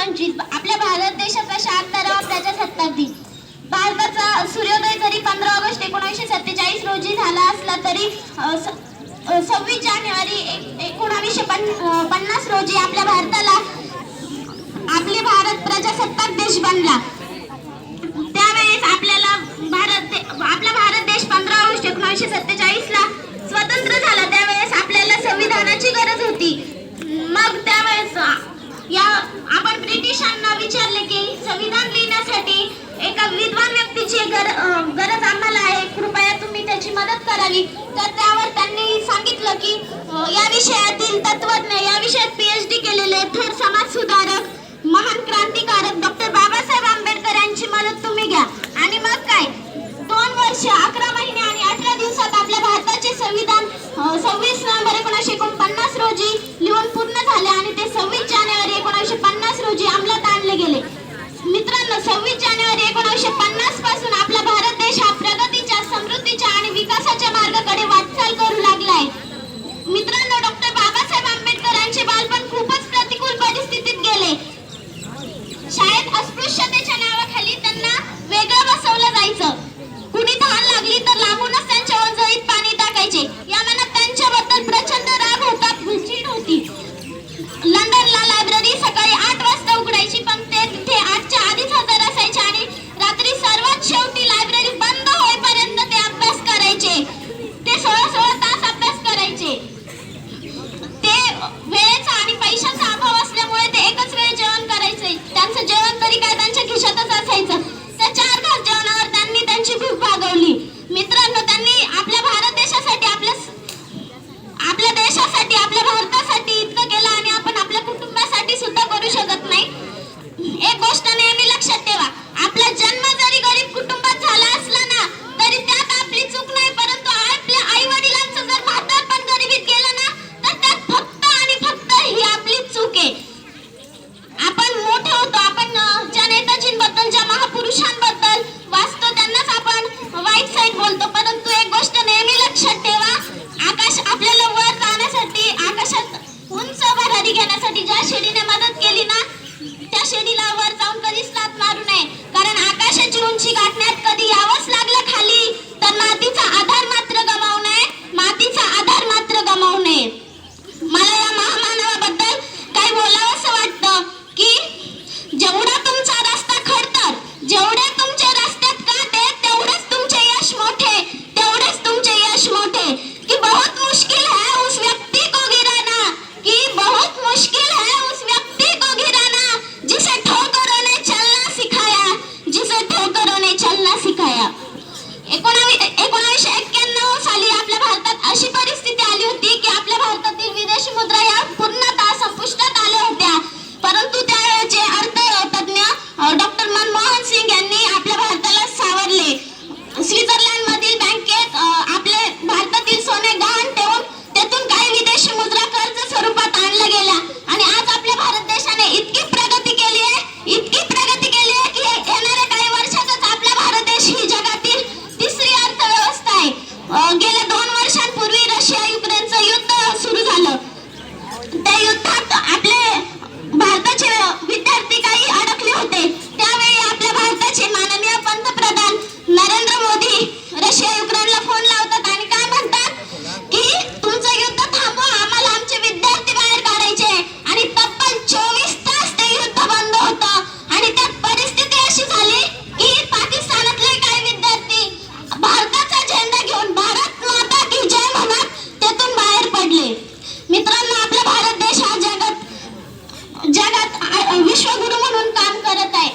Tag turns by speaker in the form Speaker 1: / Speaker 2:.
Speaker 1: पंचवीस आपल्या भारत देशाचा शहात्तरावा प्रजासत्ताक दिन भारताचा सूर्योदय जरी पंधरा ऑगस्ट एकोणीसशे सत्तेचाळीस रोजी झाला असला तरी स- सव्वीस जानेवारी एक- एकोणावीसशे पन- पन्नास रोजी आपल्या भारताला आपले भारत प्रजासत्ताक देश बनला त्यावेळेस आपल्याला भारत दे- आपला भारत देश पंधरा ऑगस्ट एकोणीसशे सत्तेचाळीस ला स्वतंत्र झाला त्यावेळेस आपल्याला संविधानाची गरज होती मग त्यावेळेस अ, या आपण ब्रिटिशांना विचारले की संविधान लिहिण्यासाठी एका विद्वान व्यक्तीची गर गरज आम्हाला आहे. कृपया तुम्ही त्याची मदत करावी. तर त्यावर त्यांनी सांगितलं की या विषयातील तत्वज्ञ या विषयात Okay. विश्वगुरु म्हणून काम करत आहे.